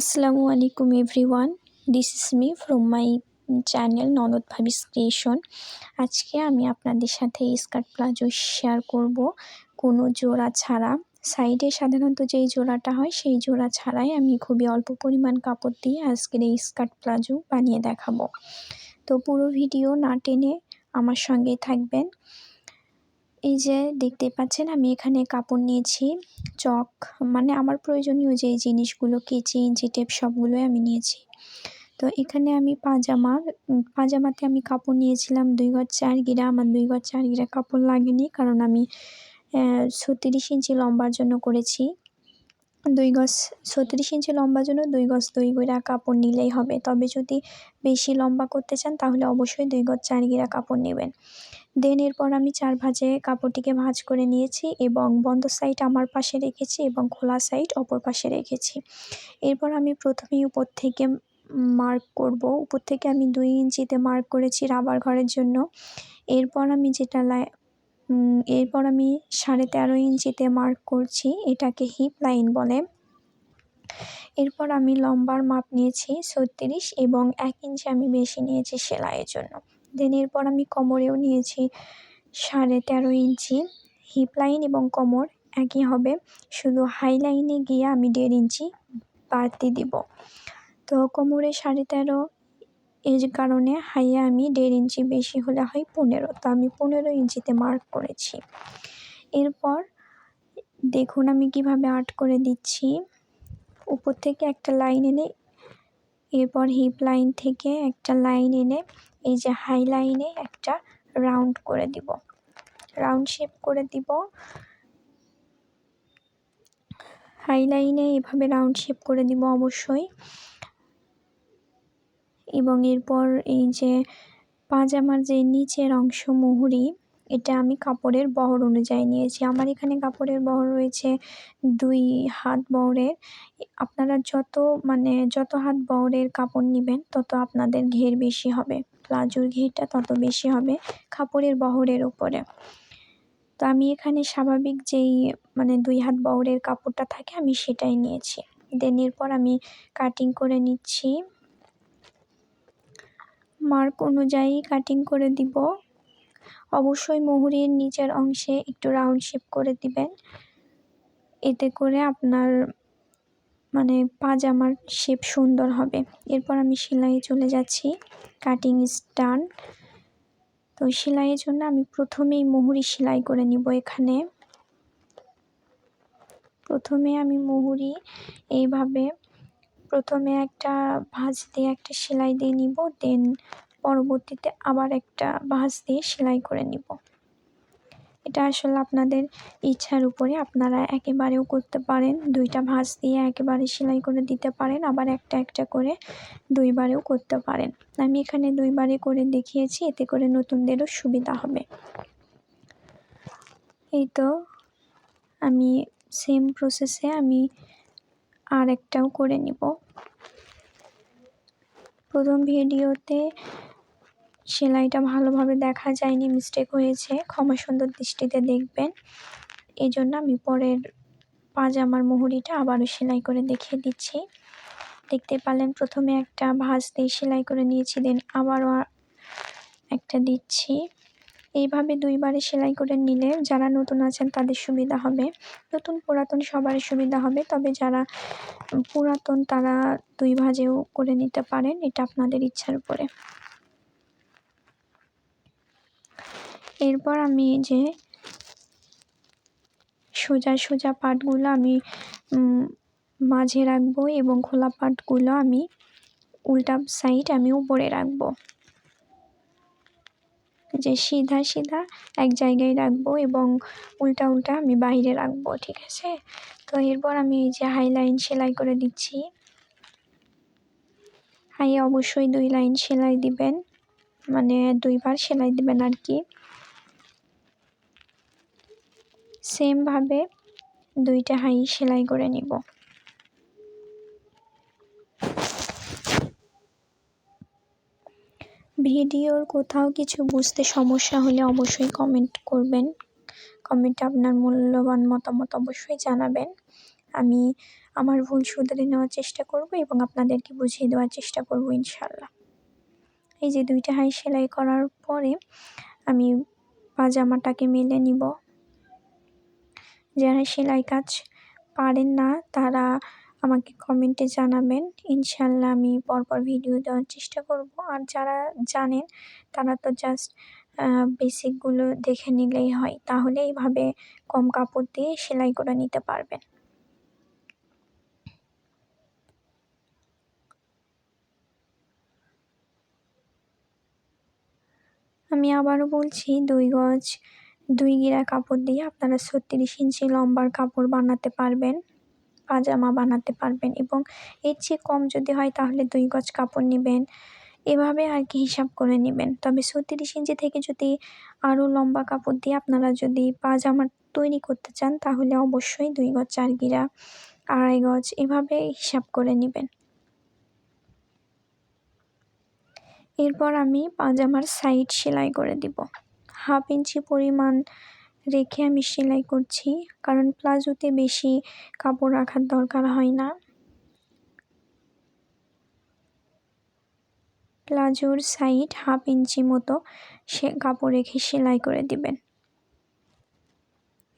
আসসালামু আলাইকুম everyone. This is me from my channel ননদ ভাবিস ক্রিয়েশন আজকে আমি আপনাদের সাথে স্কার্ট প্লাজো শেয়ার করব কোনো জোড়া ছাড়া। সাইডে সাধারণত যেই জোড়াটা হয়, সেই জোড়া ছাড়াই আমি খুবই অল্প পরিমাণ কাপড় দিয়ে আজকের এই স্কার্ট প্লাজো বানিয়ে দেখাবো। তো পুরো ভিডিও না টেনে আমার সঙ্গে থাকবেন। এই যে দেখতে পাচ্ছেন, আমি এখানে কাপড় নিয়েছি, চক মানে আমার প্রয়োজনীয় যেই জিনিসগুলো, কেচি ইঞ্চি টেপ সবগুলোই আমি নিয়েছি। তো এখানে আমি পাজামা পাজামাতে আমি কাপড় নিয়েছিলাম দুই গজ চার গিরা, আমার দুই গজ চার গিরা কাপড় লাগেনি, কারণ আমি ছত্রিশ ইঞ্চি লম্বার জন্য করেছি। দুই গজ, ছত্রিশ ইঞ্চি লম্বার জন্য দুই গজ দুই গিরা কাপড় নিলেই হবে। তবে যদি বেশি লম্বা করতে চান, তাহলে অবশ্যই দুই গজ চার গিরা কাপড় নেবেন। দেন এরপর আমি চার ভাঁজে কাপড়টিকে ভাঁজ করে নিয়েছি এবং বন্ধ সাইড আমার পাশে রেখেছি এবং খোলা সাইড অপর পাশে রেখেছি। এরপর আমি প্রথমেই উপর থেকে মার্ক করব। উপর থেকে আমি দুই ইঞ্চিতে মার্ক করেছি রাবার ঘরের জন্য। এরপর আমি যেটা এরপর আমি সাড়ে তেরো ইঞ্চিতে মার্ক করছি, এটাকে হিপ লাইন বলে। এরপর আমি লম্বার মাপ নিয়েছি ছত্রিশ এবং এক ইঞ্চি আমি বেশি নিয়েছি সেলাইয়ের জন্য। দেন এরপর আমি কোমরেও নিয়েছি সাড়ে তেরো ইঞ্চি হিপ লাইন এবং কোমর একই হবে। শুধু হাই লাইনে গিয়ে আমি দেড় ইঞ্চি বাড়তি দিব। তো কোমরে সাড়ে তেরো এর কারণে হাইয়ে আমি দেড় ইঞ্চি বেশি হলে হয় পনেরো। তো আমি পনেরো ইঞ্চিতে মার্ক করেছি। এরপর দেখুন আমি কীভাবে আর্ট করে দিচ্ছি। উপর থেকে একটা লাইন এনে এরপর হিপ লাইন থেকে একটা লাইন এনে, এই যে হাই লাইনে একটা রাউন্ড করে দিব। রাউন্ড শেপ করে দিব। হাই লাইনে এভাবে রাউন্ড শেপ করে দিব অবশ্যই। এবং এরপর এই যে পাজামার যে নিচের অংশ, মুহুরি এটা আমি কাপড়ের বহর অনুযায়ী নিয়েছি। আমার এখানে কাপড়ের বহর রয়েছে দুই হাত বহরের। আপনারা যত মানে যত হাত বহরের কাপড় নেবেন, তত আপনাদের ঘের বেশি হবে। প্লাজোর ঘেরটা তত বেশি হবে কাপড়ের বহরের উপরে। তো আমি এখানে স্বাভাবিক যেই মানে দুই হাত বহরের কাপড়টা থাকে, আমি সেটাই নিয়েছি। দেন এরপর আমি কাটিং করে নিচ্ছি। মার্ক অনুযায়ী কাটিং করে দিব। অবশ্যই মুহুরির নিচের অংশে একটু রাউন্ড শেপ করে দিবেন। এতে করে আপনার মানে পাজামার শেপ সুন্দর হবে। এরপর আমি সেলাইয়ে চলে যাচ্ছি। কাটিং স্টান তো সেলাইয়ের জন্য আমি প্রথমেই মুহুরি সেলাই করে নিব এখানে। প্রথমে আমি মুহুরি এইভাবে প্রথমে একটা ভাঁজ দিয়ে একটা সেলাই দিয়ে নিব দেন পরবর্তীতে আবার একটা ভাঁজ দিয়ে সেলাই করে নিব। এটা আসলে আপনাদের ইচ্ছার উপরে আপনারা একেবারেও করতে পারেন। দুইটা ভাঁজ দিয়ে একেবারে সেলাই করে দিতে পারেন, আবার একটা একটা করে দুইবারেও করতে পারেন। আমি এখানে দুইবারে করে দেখিয়েছি, এতে করে নতুনদেরও সুবিধা হবে। এই তো আমি সেম প্রসেসে আমি আর একটাও করে নিব। প্রথম ভিডিওতে সেলাইটা ভালোভাবে দেখা যায়নি মিস্টেক হয়েছে। ক্ষমা সুন্দর দৃষ্টিতে দেখবেন। এই জন্য আমি পরের পাজামার মুহুরিটা আবারও সেলাই করে দেখিয়ে দিচ্ছি। দেখতে পারলেন, প্রথমে একটা ভাঁজ দিয়ে সেলাই করে নিয়েছি দেন আবারও একটা দিচ্ছি। এইভাবে দুইবারে সেলাই করে নিলে যারা নতুন আছেন তাদের সুবিধা হবে। নতুন, পুরাতন সবারই সুবিধা হবে, তবে যারা পুরাতন তারা দুই ভাজেও করে নিতে পারেন, এটা আপনাদের ইচ্ছার উপরে। এরপর আমি এই যে সোজা সোজা পাটগুলো আমি মাঝে রাখব এবং খোলা পাটগুলো আমি উল্টা সাইড আমি উপরে রাখব। যে সিধা সিধা এক জায়গায় রাখব এবং উল্টা উল্টা আমি বাইরে রাখব, ঠিক আছে? তো এরপর আমি এই যে হাই লাইন সেলাই করে দিচ্ছি। হাই অবশ্যই দুই লাইন সেলাই দিবেন মানে দুইবার সেলাই দিবেন আর কি। সেমভাবে দুইটা হাই সেলাই করে নিব। ভিডিওর কোথাও কিছু বুঝতে সমস্যা হলে অবশ্যই কমেন্ট করবেন। কমেন্টে আপনার মূল্যবান মতামত অবশ্যই জানাবেন। আমি আমার ভুল শুধরে নেওয়ার চেষ্টা করব এবং আপনাদেরকে বুঝিয়ে দেওয়ার চেষ্টা করব ইনশাল্লাহ এই যে দুইটা হাই সেলাই করার পরে আমি পাজামাটাকে মেলে নিব। যারা সেলাই কাজ পারেন না, তারা আমাকে কমেন্টে জানাবেন। ইনশাল্লাহ আমি পরপর ভিডিও দেওয়ার চেষ্টা করব। আর যারা জানেন, তারা তো জাস্ট বেসিকগুলো দেখে নিলেই হয়। তাহলে এইভাবে কম কাপড় দিয়ে সেলাই করে নিতে পারবেন। আমি আবারও বলছি, দুই গজ দুই গিরা কাপড় দিয়ে আপনারা ছত্রিশ ইঞ্চি লম্বার কাপড় বানাতে পারবেন, পাজামা বানাতে পারবেন এবং এর চেয়ে কম যদি হয় তাহলে দুই গজ কাপড় নেবেন। এভাবে আর কি হিসাব করে নেবেন। তবে ছত্রিশ ইঞ্চি থেকে যদি আরও লম্বা কাপড় দিয়ে আপনারা যদি পাজামা তৈরি করতে চান তাহলে অবশ্যই দুই গজ, চার গিরা, আড়াই গজ এভাবে হিসাব করে নেবেন। এরপর আমি পাজামার সাইড সেলাই করে দিব। হাফ ইঞ্চি পরিমাণ রেখে আমি সেলাই করছি, কারণ প্লাজোতে বেশি কাপড় রাখার দরকার হয় না। প্লাজোর সাইড হাফ ইঞ্চি মতো সে কাপড় রেখে সেলাই করে দিবেন।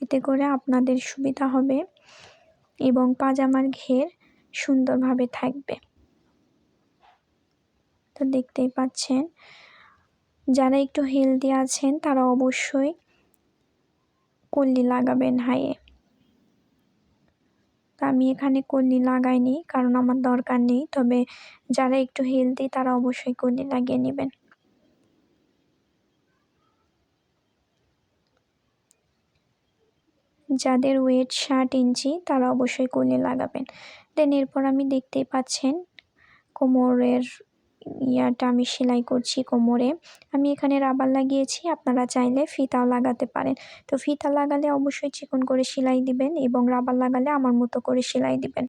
এতে করে আপনাদের সুবিধা হবে এবং পাজামার ঘের সুন্দরভাবে থাকবে। তো দেখতেই পাচ্ছেন যারা একটু হেলদি আছেন, তারা অবশ্যই কল্লি লাগাবেন হাইয়ে আমি এখানে কল্লি লাগাইনি, কারণ আমার দরকার নেই, তবে যারা একটু হেলদি তারা অবশ্যই কল্লি লাগিয়ে নেবেন। যাদের ওয়েট ষাট ইঞ্চি, তারা অবশ্যই কল্লি লাগাবেন। দেন এরপর আমি দেখতেই পাচ্ছেন কোমরের ইয়াটা আমি সেলাই করছি কোমরে। আমি এখানে রাবার লাগিয়েছি, আপনারা চাইলে ফিতাও লাগাতে পারেন। তো ফিতা লাগালে অবশ্যই চিকন করে সেলাই দিবেন এবং রাবার লাগালে আমার মতো করে সেলাই দিবেন।